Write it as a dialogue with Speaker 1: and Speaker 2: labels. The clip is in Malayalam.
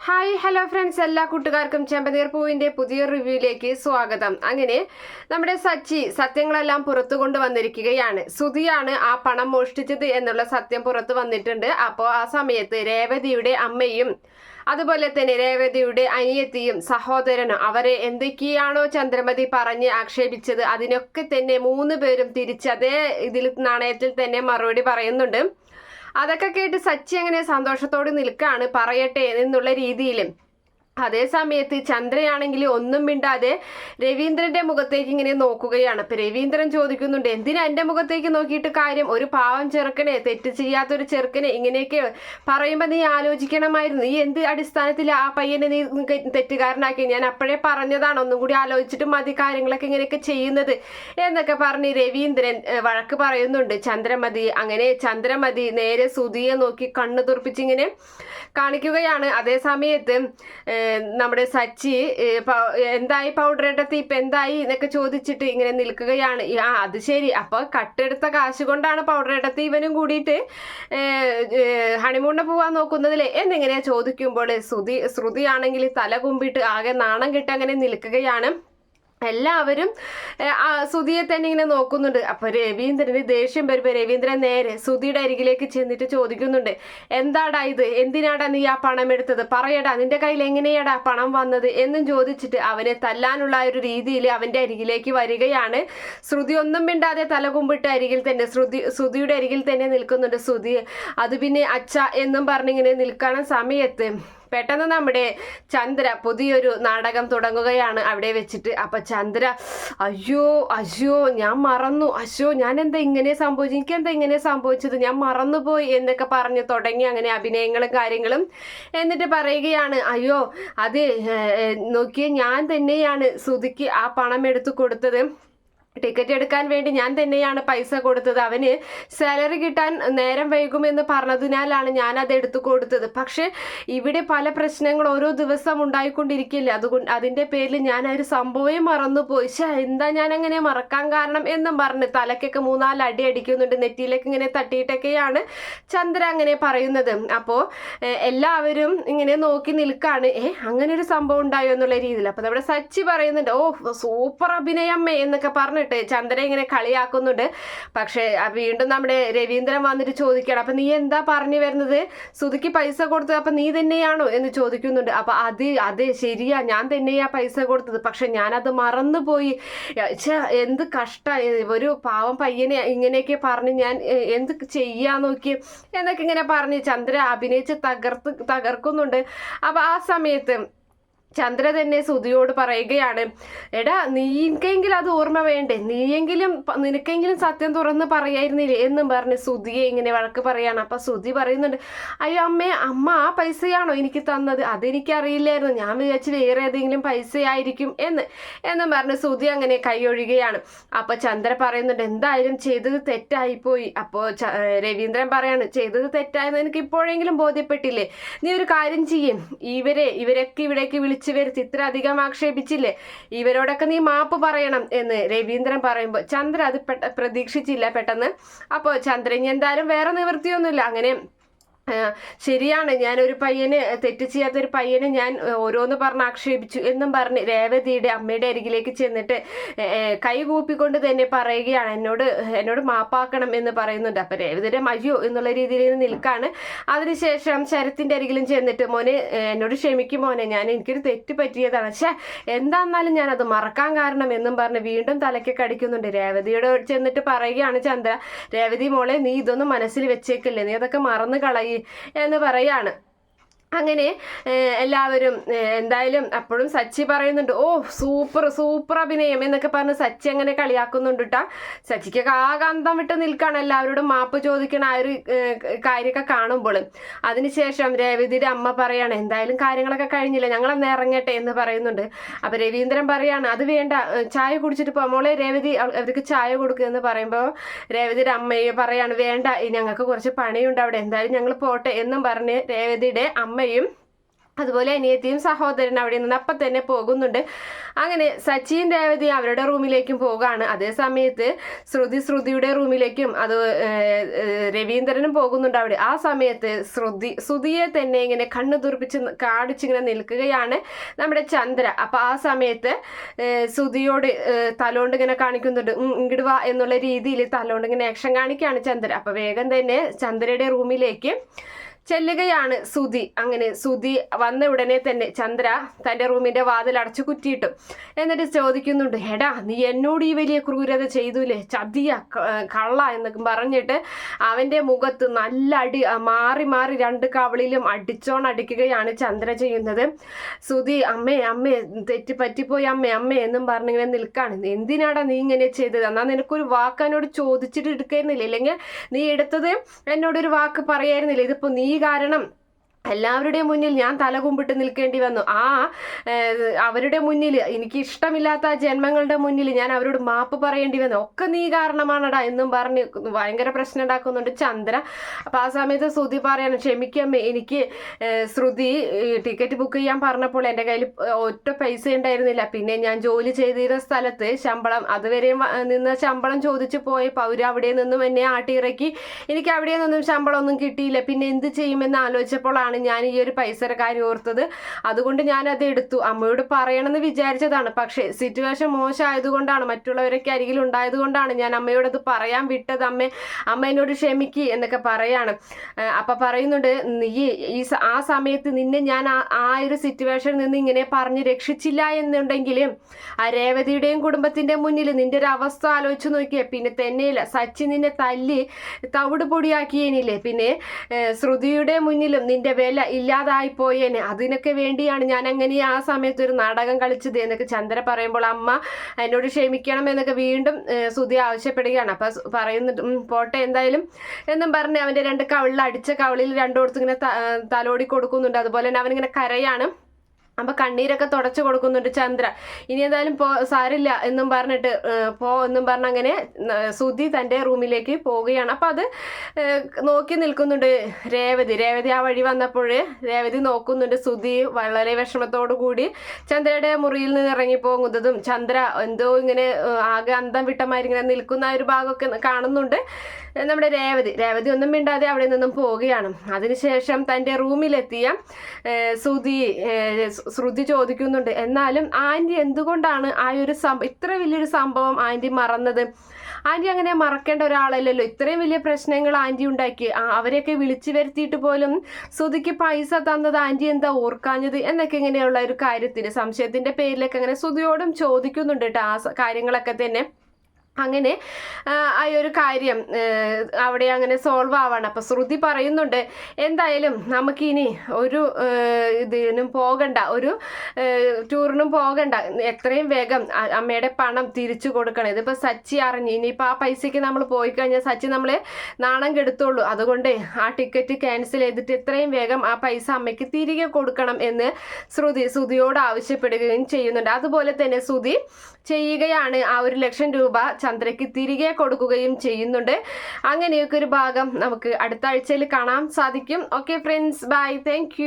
Speaker 1: ഹായ് ഹലോ ഫ്രണ്ട്സ് എല്ലാ കൂട്ടുകാർക്കും ചെമ്പനീർ പൂവിന്റെ പുതിയ റിവ്യൂയിലേക്ക് സ്വാഗതം. അങ്ങനെ നമ്മുടെ സച്ചി സത്യങ്ങളെല്ലാം പുറത്തു കൊണ്ടുവന്നിരിക്കുകയാണ് സുധിയാണ് ആ പണം മോഷ്ടിച്ചത് എന്നുള്ള സത്യം പുറത്തു വന്നിട്ടുണ്ട്. അപ്പോൾ ആ സമയത്ത് രേവതിയുടെ അമ്മയും അതുപോലെ തന്നെ രേവതിയുടെ അനിയത്തിയും സഹോദരനും അവരെ എന്തൊക്കെയാണോ ചന്ദ്രമതി പറഞ്ഞ് ആക്ഷേപിച്ചത് അതിനൊക്കെ തന്നെ മൂന്ന് പേരും തിരിച്ച് അതേ ഇതിൽ നാണയത്തിൽ തന്നെ മറുപടി പറയുന്നുണ്ട്. അതൊക്കെ കേട്ട് സച്ചി അങ്ങനെ സന്തോഷത്തോടെ നിൽക്കുകയാണ് പറയട്ടെ എന്നുള്ള രീതിയിലും. അതേ സമയത്ത് ചന്ദ്രയാണെങ്കിൽ ഒന്നും മിണ്ടാതെ രവീന്ദ്രന്റെ മുഖത്തേക്ക് ഇങ്ങനെ നോക്കുകയാണ്. അപ്പൊ രവീന്ദ്രൻ ചോദിക്കുന്നുണ്ട് എന്തിനാ എന്റെ മുഖത്തേക്ക് നോക്കിയിട്ട് കാര്യം? ഒരു പാവം ചെറുക്കനെ തെറ്റ് ചെയ്യാത്തൊരു ചെറുക്കനെ ഇങ്ങനെയൊക്കെ പറയുമ്പോ നീ ആലോചിക്കണമായിരുന്നു. നീ എന്ത് അടിസ്ഥാനത്തിൽ ആ പയ്യനെ നീ തെറ്റുകാരനാക്കി? ഞാൻ അപ്പോഴേ പറഞ്ഞതാണ് ഒന്നും കൂടി ആലോചിച്ചിട്ട് മതി കാര്യങ്ങളൊക്കെ ഇങ്ങനെയൊക്കെ ചെയ്യുന്നത്. എന്നൊക്കെ പറഞ്ഞ് രവീന്ദ്രൻ വഴക്ക് പറയുന്നുണ്ട്. ചന്ദ്രമതി അങ്ങനെ ചന്ദ്രമതി നേരെ സുധിയെ നോക്കി കണ്ണു തുറപ്പിച്ചിങ്ങനെ കാണിക്കുകയാണ്. അതേ സമയത്ത് ഏഹ്, നമ്മുടെ സച്ചി എന്തായി പൗഡർ ഇട്ടത്തി ഇപ്പൊ എന്തായി എന്നൊക്കെ ചോദിച്ചിട്ട് ഇങ്ങനെ നിൽക്കുകയാണ്. ആ അത് ശരി. അപ്പൊ കട്ടെടുത്ത കാശ് കൊണ്ടാണ് പൗഡർ ഇടത്തി ഇവനും കൂടിയിട്ട് ഹണിമൂണിന് പോവാൻ നോക്കുന്നതിലെ. എന്നിങ്ങനെ ചോദിക്കുമ്പോൾ ശ്രുതി ശ്രുതിയാണെങ്കിൽ തല കുമ്പിട്ട് ആകെ നാണം കെട്ട് അങ്ങനെ നിൽക്കുകയാണ്. എല്ലാവരും സുധിയെ തന്നെ ഇങ്ങനെ നോക്കുന്നുണ്ട്. അപ്പൊ രവീന്ദ്രന് ദേഷ്യം വരുമ്പോ രവീന്ദ്രൻ നേരെ സുധിയുടെ അരികിലേക്ക് ചെന്നിട്ട് ചോദിക്കുന്നുണ്ട് എന്താടാ ഇത്? എന്തിനാടാ നീ ആ പണം എടുത്തത്? പറയടാ നിന്റെ കയ്യിൽ എങ്ങനെയാടാ പണം വന്നത്? എന്നും ചോദിച്ചിട്ട് അവനെ തല്ലാനുള്ള ഒരു രീതിയിൽ അവന്റെ അരികിലേക്ക് വരികയാണ്. ശ്രുതി ഒന്നും മിണ്ടാതെ തലകുമ്പിട്ട് അരികിൽ തന്നെ ശ്രുതി ശ്രുതിയുടെ അരികിൽ തന്നെ നിൽക്കുന്നുണ്ട്. ശ്രുതി അത് പിന്നെ അച്ഛ എന്നും പറഞ്ഞിങ്ങനെ നിൽക്കണ സമയത്ത്. പെട്ടെന്ന് നമ്മുടെ ചന്ദ്ര പുതിയൊരു നാടകം തുടങ്ങുകയാണ് അവിടെ വെച്ചിട്ട്. അപ്പൊ ചന്ദ്ര അയ്യോ അയ്യോ ഞാൻ മറന്നു. അയ്യോ ഞാൻ എന്താ ഇങ്ങനെ സംഭവിച്ചു? എനിക്ക് എന്താ ഇങ്ങനെ സംഭവിച്ചത്? ഞാൻ മറന്നുപോയി എന്നൊക്കെ പറഞ്ഞ് തുടങ്ങി അങ്ങനെ അഭിനയങ്ങളും കാര്യങ്ങളും. എന്നിട്ട് പറയുകയാണ് അയ്യോ അത് നോക്കിയ ഞാൻ തന്നെയാണ് സുധിക്ക് ആ പണം എടുത്തു കൊടുത്തത്. ടിക്കറ്റ് എടുക്കാൻ വേണ്ടി ഞാൻ തന്നെയാണ് പൈസ കൊടുത്തത്. അവന് സാലറി കിട്ടാൻ നേരം വൈകുമെന്ന് പറഞ്ഞതിനാലാണ് ഞാൻ അത് എടുത്തു കൊടുത്തത്. പക്ഷെ ഇവിടെ പല പ്രശ്നങ്ങൾ ഓരോ ദിവസം ഉണ്ടായിക്കൊണ്ടിരിക്കില്ല? അതുകൊണ്ട് അതിന്റെ പേരിൽ ഞാൻ ആ ഒരു സംഭവം മറന്നുപോയി. എന്താ ഞാൻ അങ്ങനെ മറക്കാൻ കാരണം എന്നും പറഞ്ഞ് തലക്കൊക്കെ മൂന്നാൽ അടി അടിക്കുന്നുണ്ട്. നെറ്റിയിലേക്ക് ഇങ്ങനെ തട്ടിയിട്ടൊക്കെയാണ് ചന്ദ്ര അങ്ങനെ പറയുന്നത്. അപ്പോൾ എല്ലാവരും ഇങ്ങനെ നോക്കി നിൽക്കാണ്. ഏ അങ്ങനെ ഒരു സംഭവം ഉണ്ടായോ എന്നുള്ള രീതിയിൽ. അപ്പോൾ നമ്മുടെ സച്ചി പറയുന്നുണ്ട് ഓ സൂപ്പർ അഭിനയമ്മേ എന്നൊക്കെ പറഞ്ഞിട്ട് ചന്ദ്ര ഇങ്ങനെ കളിയാക്കുന്നുണ്ട്. പക്ഷേ വീണ്ടും നമ്മുടെ രവീന്ദ്രൻ വന്നിട്ട് ചോദിക്കണം അപ്പൊ നീ എന്താ പറഞ്ഞു വരുന്നത്? സുധിക്ക് പൈസ കൊടുത്തത് അപ്പൊ നീ തന്നെയാണോ? എന്ന് ചോദിക്കുന്നുണ്ട്. അപ്പൊ അത് അതെ ശരിയാ. ഞാൻ തന്നെയാ പൈസ കൊടുത്തത്. പക്ഷെ ഞാനത് മറന്നുപോയി. എന്ത് കഷ്ട. ഒരു പാവം പയ്യനെ ഇങ്ങനെയൊക്കെ പറഞ്ഞ് ഞാൻ എന്ത് ചെയ്യാൻ നോക്കി എന്നൊക്കെ ഇങ്ങനെ പറഞ്ഞ് ചന്ദ്ര അഭിനയിച്ച് തകർത്ത് തകർക്കുന്നുണ്ട്. അപ്പൊ ആ സമയത്ത് ചന്ദ്ര തന്നെ സുധിയോട് പറയുകയാണ് എടാ നീക്കെങ്കിലും അത് ഓർമ്മ വേണ്ടേ? നീയെങ്കിലും നിനക്കെങ്കിലും സത്യം തുറന്ന് പറയായിരുന്നില്ലേ? എന്നും പറഞ്ഞ് സുധിയെ ഇങ്ങനെ വഴക്ക് പറയാണ്. അപ്പൊ സുധി പറയുന്നുണ്ട് അയ്യോ അമ്മേ അമ്മ ആ പൈസയാണോ എനിക്ക് തന്നത്? അതെനിക്കറിയില്ലായിരുന്നു. ഞാൻ വിചാരിച്ച് വേറെ ഏതെങ്കിലും പൈസയായിരിക്കും എന്ന്. എന്നും പറഞ്ഞ് സുധി അങ്ങനെ കൈയൊഴുകയാണ് അപ്പൊ ചന്ദ്ര പറയുന്നുണ്ട് എന്തായാലും ചെയ്തത് തെറ്റായിപ്പോയി. അപ്പോൾ രവീന്ദ്രൻ പറയാണ് ചെയ്തത് തെറ്റായെന്ന് എനിക്ക് ഇപ്പോഴെങ്കിലും ബോധ്യപ്പെട്ടില്ലേ? നീ ഒരു കാര്യം ചെയ്യും. ഇവരെ ഇവരൊക്കെ ഇവിടേക്ക് വിളിച്ചു വരുത്തി. ഇത്ര അധികം ആക്ഷേപിച്ചില്ലേ? ഇവരോടൊക്കെ നീ മാപ്പ് പറയണം എന്ന് രവീന്ദ്രൻ പറയുമ്പോൾ ചന്ദ്ര അത് പ്രതീക്ഷിച്ചില്ല പെട്ടെന്ന്. അപ്പോൾ ചന്ദ്രൻ എന്തായാലും വേറെ നിവൃത്തിയൊന്നുമില്ല. അങ്ങനെ ശരിയാണ്. ഞാൻ ഒരു പയ്യന് തെറ്റ് ചെയ്യാത്തൊരു പയ്യനെ ഞാൻ ഓരോന്ന് പറഞ്ഞ് ആക്ഷേപിച്ചു എന്നും പറഞ്ഞ് രേവതിയുടെ അമ്മയുടെ അരികിലേക്ക് ചെന്നിട്ട് കൈകൂപ്പിക്കൊണ്ട് തന്നെ പറയുകയാണ്. എന്നോട് എന്നോട് മാപ്പാക്കണം എന്ന് പറയുന്നുണ്ട്. അപ്പൊ രേവതിയുടെ മയ്യോ എന്നുള്ള രീതിയിൽ നിൽക്കാണ്. അതിനുശേഷം ശരത്തിന്റെ അരികിലും ചെന്നിട്ട് മോനെ എന്നോട് ക്ഷമിക്കും മോനെ. ഞാൻ എനിക്കൊരു തെറ്റ് പറ്റിയതാണ്. പക്ഷേ എന്താന്നാലും ഞാൻ അത് മറക്കാൻ കാരണം എന്നും പറഞ്ഞ് വീണ്ടും തലയ്ക്ക് കടിക്കുന്നുണ്ട്. രേവതിയോട് ചെന്നിട്ട് പറയുകയാണ് ചന്ദ്ര രേവതി മോളെ നീ ഇതൊന്നും മനസ്സിൽ വെച്ചേക്കില്ലേ. നീ അതൊക്കെ മറന്നു കളയി. എന്ന് പറയാണ്. അങ്ങനെ എല്ലാവരും എന്തായാലും അപ്പോഴും സച്ചി പറയുന്നുണ്ട് ഓ സൂപ്പർ സൂപ്പർ അഭിനയം എന്നൊക്കെ പറഞ്ഞ് സച്ചി അങ്ങനെ കളിയാക്കുന്നുണ്ട് കേട്ടാ സച്ചിക്കൊക്കെ ആകെ അന്തം വിട്ട് നിൽക്കുകയാണ് എല്ലാവരോടും മാപ്പ് ചോദിക്കണ ആ ഒരു കാര്യമൊക്കെ കാണുമ്പോൾ. അതിനുശേഷം രവിതിയുടെ അമ്മ പറയാണ് എന്തായാലും കാര്യങ്ങളൊക്കെ കഴിഞ്ഞില്ല ഞങ്ങൾ അന്ന് ഇറങ്ങട്ടെ എന്ന് പറയുന്നുണ്ട്. അപ്പൊ രവീന്ദ്രൻ പറയാണ് അത് വേണ്ട ചായ കുടിച്ചിട്ട് പോ മോളെ രേവതി അവ- അവർക്ക് ചായ കൊടുക്കുക എന്ന് പറയുമ്പോൾ രേവതിയുടെ അമ്മയെ പറയാണ് വേണ്ട ഞങ്ങൾക്ക് കുറച്ച് പണിയുണ്ട് അവിടെ എന്തായാലും ഞങ്ങൾ പോട്ടെ എന്നും പറഞ്ഞ് രേവതിയുടെ അമ്മയും അതുപോലെ അനിയത്തിയും സഹോദരൻ അവിടെ നിന്ന് അപ്പം തന്നെ പോകുന്നുണ്ട്. അങ്ങനെ സച്ചിൻ രേവതി അവരുടെ റൂമിലേക്കും പോകുകയാണ് അതേ സമയത്ത് ശ്രുതി ശ്രുതിയുടെ റൂമിലേക്കും അത് രവീന്ദ്രനും പോകുന്നുണ്ട് അവിടെ. ആ സമയത്ത് ശ്രുതി ശ്രുതിയെ തന്നെ ഇങ്ങനെ കണ്ണു തുറപ്പിച്ച് കാണിച്ചിങ്ങനെ നിൽക്കുകയാണ് നമ്മുടെ ചന്ദ്ര. അപ്പം ആ സമയത്ത് ശ്രുതിയോട് തലോണ്ട് ഇങ്ങനെ കാണിക്കുന്നുണ്ട്. ഇങ്ങോട്ട് വാ എന്നുള്ള രീതിയിൽ തലോണ്ട് ഇങ്ങനെ ആക്ഷൻ കാണിക്കുകയാണ് ചന്ദ്ര. അപ്പം വേഗം തന്നെ ചന്ദ്രയുടെ റൂമിലേക്ക് ചെല്ലുകയാണ് സുധി. അങ്ങനെ സുധി വന്ന ഉടനെ തന്നെ ചന്ദ്ര തന്റെ റൂമിന്റെ വാതിൽ അടച്ചു കുറ്റിയിട്ടു എന്നിട്ട് ചോദിക്കുന്നുണ്ട് എടാ നീ എന്നോട് ഈ വലിയ ക്രൂരത ചെയ്തൂലേ? ചതിയ കള്ള എന്നൊക്കെ പറഞ്ഞിട്ട് അവന്റെ മുഖത്ത് നല്ല അടി മാറി മാറി രണ്ട് കവളിലും അടിച്ചോണടിക്കുകയാണ് ചന്ദ്ര ചെയ്യുന്നത്. സുധി അമ്മേ അമ്മേ തെറ്റി പറ്റിപ്പോയി അമ്മേ അമ്മേ എന്നും പറഞ്ഞിങ്ങനെ നിൽക്കാണ്. എന്തിനാടാ നീ ഇങ്ങനെ ചെയ്തത്? എന്നാ നിനക്കൊരു വാക്ക് എന്നോട് ചോദിച്ചിട്ട് എടുക്കായിരുന്നില്ല? ഇല്ലെങ്കിൽ നീ എടുത്തത് എന്നോടൊരു വാക്ക് പറയായിരുന്നില്ല? ഇതിപ്പോ നീ കാരണം എല്ലാവരുടെയും മുന്നിൽ ഞാൻ തലകുമ്പിട്ട് നിൽക്കേണ്ടി വന്നു. ആ അവരുടെ മുന്നിൽ എനിക്ക് ഇഷ്ടമില്ലാത്ത ജന്മങ്ങളുടെ മുന്നിൽ ഞാൻ അവരോട് മാപ്പ് പറയേണ്ടി വന്നു. ഒക്കെ നീ കാരണമാണടാ എന്നും പറഞ്ഞ് ഭയങ്കര പ്രശ്നം ഉണ്ടാക്കുന്നുണ്ട് ചന്ദ്ര. അപ്പം ആ സമയത്ത് ശ്രുതി പറയാണ് ക്ഷമിക്കമ്മേ എനിക്ക് ശ്രുതി ടിക്കറ്റ് ബുക്ക് ചെയ്യാൻ പറഞ്ഞപ്പോൾ എന്റെ കയ്യിൽ ഒറ്റ പൈസ ഉണ്ടായിരുന്നില്ല. പിന്നെ ഞാൻ ജോലി ചെയ്തിരുന്ന സ്ഥലത്ത് ശമ്പളം അതുവരെയും നിന്ന് ശമ്പളം ചോദിച്ചു പോയി പൗര അവിടെ നിന്നും എന്നെ ആട്ടിയിറക്കി. എനിക്ക് അവിടെ നിന്നും ശമ്പളം ഒന്നും കിട്ടിയില്ല. പിന്നെ എന്ത് ചെയ്യുമെന്ന് ആലോചിച്ചപ്പോഴാണ് ഞാൻ ഈ ഒരു പൈസയുടെ കാര്യം ഓർത്തത്. അതുകൊണ്ട് അത് എടുത്തു. അമ്മയോട് പറയണമെന്ന് വിചാരിച്ചതാണ്. പക്ഷേ സിറ്റുവേഷൻ മോശമായതുകൊണ്ടാണ് മറ്റുള്ളവരൊക്കെ അരികിൽ ഉണ്ടായതുകൊണ്ടാണ് ഞാൻ അമ്മയോട് അത് പറയാൻ വിട്ടത്. അമ്മ അമ്മ എന്നോട് ക്ഷമിക്ക് എന്നൊക്കെ പറയാണ്. അപ്പം പറയുന്നുണ്ട് നീ ഈ ആ സമയത്ത് നിന്നെ ഞാൻ ആ ഒരു സിറ്റുവേഷനിൽ നിന്ന് ഇങ്ങനെ പറഞ്ഞ് രക്ഷിച്ചില്ല എന്നുണ്ടെങ്കിൽ ആ രേവതിയുടെയും കുടുംബത്തിന്റെ മുന്നിൽ നിന്റെ ഒരു അവസ്ഥ ആലോചിച്ച് നോക്കിയേ. പിന്നെ തന്നെയില്ല സച്ചിൻ നിന്നെ തല്ലി തവിട് പൊടിയാക്കിയേനില്ലേ. പിന്നെ ശ്രുതിയുടെ മുന്നിലും നിന്റെ വില ഇല്ലാതായി പോയേനെ അതിനൊക്കെ വേണ്ടിയാണ് ഞാൻ അങ്ങനെ ആ സമയത്ത് ഒരു നാടകം കളിച്ചത് എന്നൊക്കെ ചന്ദ്ര പറയുമ്പോൾ അമ്മ എന്നോട് ക്ഷമിക്കണം എന്നൊക്കെ വീണ്ടും സുധി ആവശ്യപ്പെടുകയാണ്. അപ്പൊ പറയുന്നുണ്ട് പോട്ടെ എന്തായാലും എന്നും പറഞ്ഞ് അവന്റെ രണ്ട് കവിളിൽ അടിച്ച കവിളിൽ രണ്ടോടത്ത് ഇങ്ങനെ തലോടി കൊടുക്കുന്നുണ്ട്. അതുപോലെ തന്നെ അവനിങ്ങനെ കരയാണ്. അപ്പൊ കണ്ണീരൊക്കെ തുടച്ചു കൊടുക്കുന്നുണ്ട് ചന്ദ്ര. ഇനി എന്തായാലും പോ സാരില്ല എന്നും പറഞ്ഞിട്ട് പോ എന്നും പറഞ്ഞ് അങ്ങനെ സുധി തന്റെ റൂമിലേക്ക് പോവുകയാണ്. അപ്പൊ അത് നോക്കി നിൽക്കുന്നുണ്ട് രേവതി. രേവതി ആ വഴി വന്നപ്പോൾ രേവതി നോക്കുന്നുണ്ട് സുധി വളരെ വിഷമത്തോടു കൂടി ചന്ദ്രയുടെ മുറിയിൽ നിന്ന് ഇറങ്ങി പോകുന്നതും ചന്ദ്ര എന്തോ ഇങ്ങനെ ആകെ അന്തം വിട്ടമാരി ഇങ്ങനെ നിൽക്കുന്ന ഒരു ഭാഗമൊക്കെ കാണുന്നുണ്ട്. നമ്മുടെ രേവതി. രേവതി ഒന്നും മിണ്ടാതെ അവിടെ നിന്നും പോവുകയാണ്. അതിനുശേഷം തന്റെ റൂമിലെത്തിയ സുധി ശ്രുതി ചോദിക്കുന്നുണ്ട് എന്നാലും ആന്റി എന്തുകൊണ്ടാണ് ആ ഒരു സംഭവം ഇത്ര വലിയൊരു സംഭവം ആന്റി മറന്നത്? ആന്റി അങ്ങനെ മറക്കേണ്ട ഒരാളല്ലല്ലോ. ഇത്രയും വലിയ പ്രശ്നങ്ങൾ ആന്റി ഉണ്ടാക്കി. അവരെയൊക്കെ വിളിച്ചു വരുത്തിയിട്ട് പോലും ശ്രുതിക്ക് പൈസ തന്നത് ആന്റി എന്താ ഓർക്കാഞ്ഞത്? എന്നൊക്കെ ഇങ്ങനെയുള്ള ഒരു കാര്യത്തിന് സംശയത്തിന്റെ പേരിലൊക്കെ അങ്ങനെ ശ്രുതിയോടും ചോദിക്കുന്നുണ്ട് കേട്ടോ ആ കാര്യങ്ങളൊക്കെ തന്നെ. അങ്ങനെ ആ, ഒരു കാര്യം അവിടെ അങ്ങനെ സോൾവ് ആവാണ്. അപ്പം ശ്രുതി പറയുന്നുണ്ട് എന്തായാലും നമുക്കിനി ഒരു ഇതിനും പോകണ്ട ഒരു ടൂറിനും പോകണ്ട. എത്രയും വേഗം അമ്മയുടെ പണം തിരിച്ചു കൊടുക്കണം. ഇതിപ്പോൾ സച്ചി അറിഞ്ഞു ഇനിയിപ്പോൾ ആ പൈസയ്ക്ക് നമ്മൾ പോയി കഴിഞ്ഞാൽ സച്ചി നമ്മളെ നാണം കെടുത്തുള്ളൂ. അതുകൊണ്ട് ആ ടിക്കറ്റ് ക്യാൻസൽ ചെയ്തിട്ട് എത്രയും വേഗം ആ പൈസ അമ്മയ്ക്ക് തിരികെ കൊടുക്കണം എന്ന് ശ്രുതി ശ്രുതിയോട് ആവശ്യപ്പെടുകയും ചെയ്യുന്നുണ്ട്. അതുപോലെ തന്നെ ശ്രുതി ചെയ്യുകയാണ് ആ ഒരു ലക്ഷം രൂപ ചന്ദ്രയ്ക്ക് തിരികെ കൊടുക്കുകയും ചെയ്യുന്നുണ്ട്. അങ്ങനെയൊക്കെ ഒരു ഭാഗം നമുക്ക് അടുത്ത ആഴ്ചയിൽ കാണാൻ സാധിക്കും. Okay friends bye thank